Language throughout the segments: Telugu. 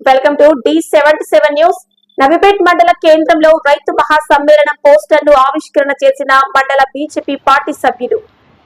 Welcome to the seventy seven news. Navipet మండల కేంద్రంలో రైతు మహాసమ్మేళనం పోస్టర్ను ఆవిష్కరణ చేసిన మండల బీజేపీ పార్టీ సభ్యులు.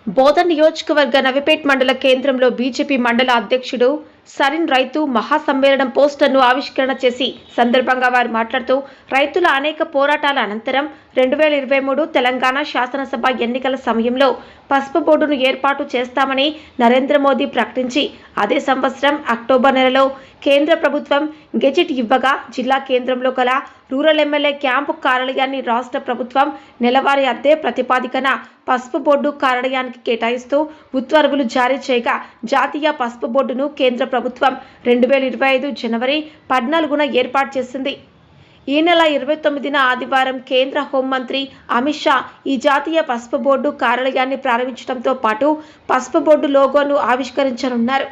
బోధన్ నియోజకవర్గ నవిపేట్ మండల కేంద్రంలో బీజేపీ మండల అధ్యక్షుడు సరిన్ రైతు మహాసమ్మేళనం పోస్టర్ను ఆవిష్కరణ చేసి సందర్భంగా వారు మాట్లాడుతూ రైతుల అనేక పోరాటాల అనంతరం రెండు వేల ఇరవై మూడు తెలంగాణ శాసనసభ ఎన్నికల సమయంలో పసుపు బోర్డును ఏర్పాటు చేస్తామని నరేంద్ర మోదీ ప్రకటించి అదే సంవత్సరం అక్టోబర్ నెలలో కేంద్ర ప్రభుత్వం గెజిట్ ఇవ్వగా జిల్లా కేంద్రంలో గల రూరల్ ఎమ్మెల్యే క్యాంపు కార్యాలయాన్ని రాష్ట్ర ప్రభుత్వం నెలవారీ అద్దె ప్రతిపాదికన పసుపు బోర్డు కార్యాలయానికి కేటాయిస్తూ ఉత్తర్వులు జారీ చేయగా జాతీయ పసుపు బోర్డును కేంద్ర ప్రభుత్వం రెండు వేల ఇరవై ఐదు జనవరి పద్నాలుగున ఏర్పాటు చేసింది. ఈ నెల ఇరవై తొమ్మిదిన ఆదివారం కేంద్ర హోంమంత్రి అమిత్ షా ఈ జాతీయ పసుపు బోర్డు కార్యాలయాన్ని ప్రారంభించడంతో పాటు పసుపు బోర్డు లోగోను ఆవిష్కరించనున్నారు.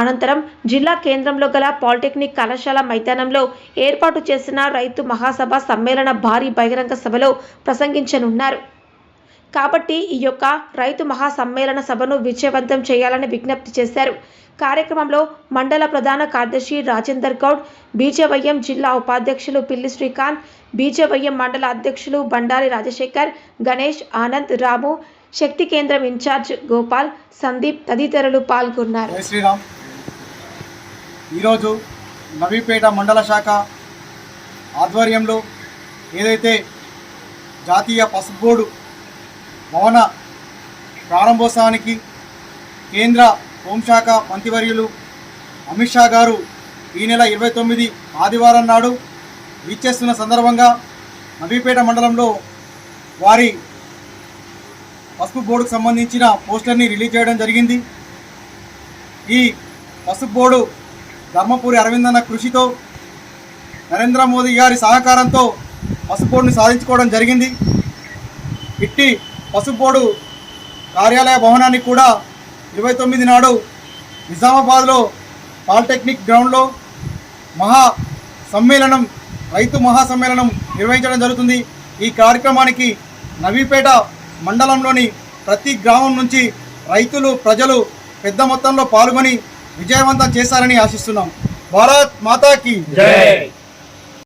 అనంతరం జిల్లా కేంద్రంలో గల పాలిటెక్నిక్ కళాశాల మైదానంలో ఏర్పాటు చేసిన రైతు మహాసభ సమ్మేళన భారీ బహిరంగ సభలో ప్రసంగించనున్నారు. కాబట్టి ఈ యొక్క రైతు మహాసమ్మేళన సభను విజయవంతం చేయాలని విజ్ఞప్తి చేశారు. కార్యక్రమంలో మండల ప్రధాన కార్యదర్శి రాజేందర్ గౌడ్ బీజేవైఎం జిల్లా ఉపాధ్యక్షులు పిల్లి శ్రీకాంత్ బీజేవైఎం మండల అధ్యక్షులు బండారి రాజశేఖర్ గణేష్ ఆనంద్ రాము శక్తి కేంద్రం ఇన్ఛార్జ్ గోపాల్ సందీప్ తదితరులు పాల్గొన్నారు. శ్రీరామ్. ఈరోజు నవీపేట మండల శాఖ ఆధ్వర్యంలో ఏదైతే జాతీయ పసుపు బోర్డు భవన ప్రారంభోత్సవానికి కేంద్ర హోంశాఖ మంత్రివర్యులు అమిత్ షా గారు ఈ నెల ఇరవై తొమ్మిది ఆదివారం నాడు విచ్చేస్తున్న సందర్భంగా నవీపేట మండలంలో వారి పసుపు బోర్డుకు సంబంధించిన పోస్టర్ని రిలీజ్ చేయడం జరిగింది. ఈ పసుపు బోర్డు ధర్మపురి అరవిందన్న కృషితో నరేంద్ర మోదీ గారి సహకారంతో పసుపు బోర్డుని సాధించుకోవడం జరిగింది. ఇట్టి పసుపు కార్యాలయ భవనాన్ని కూడా ఇరవై తొమ్మిది నాడు నిజామాబాద్లో పాలిటెక్నిక్ గ్రౌండ్లో మహా సమ్మేళనం రైతు మహాసమ్మేళనం నిర్వహించడం జరుగుతుంది. ఈ కార్యక్రమానికి నవీపేట మండలంలోని ప్రతి గ్రామం నుంచి రైతులు ప్రజలు పెద్ద మొత్తంలో పాల్గొని విజయవంతం చేశారని ఆశిస్తున్నాం. భారత్ మాతాకి జై!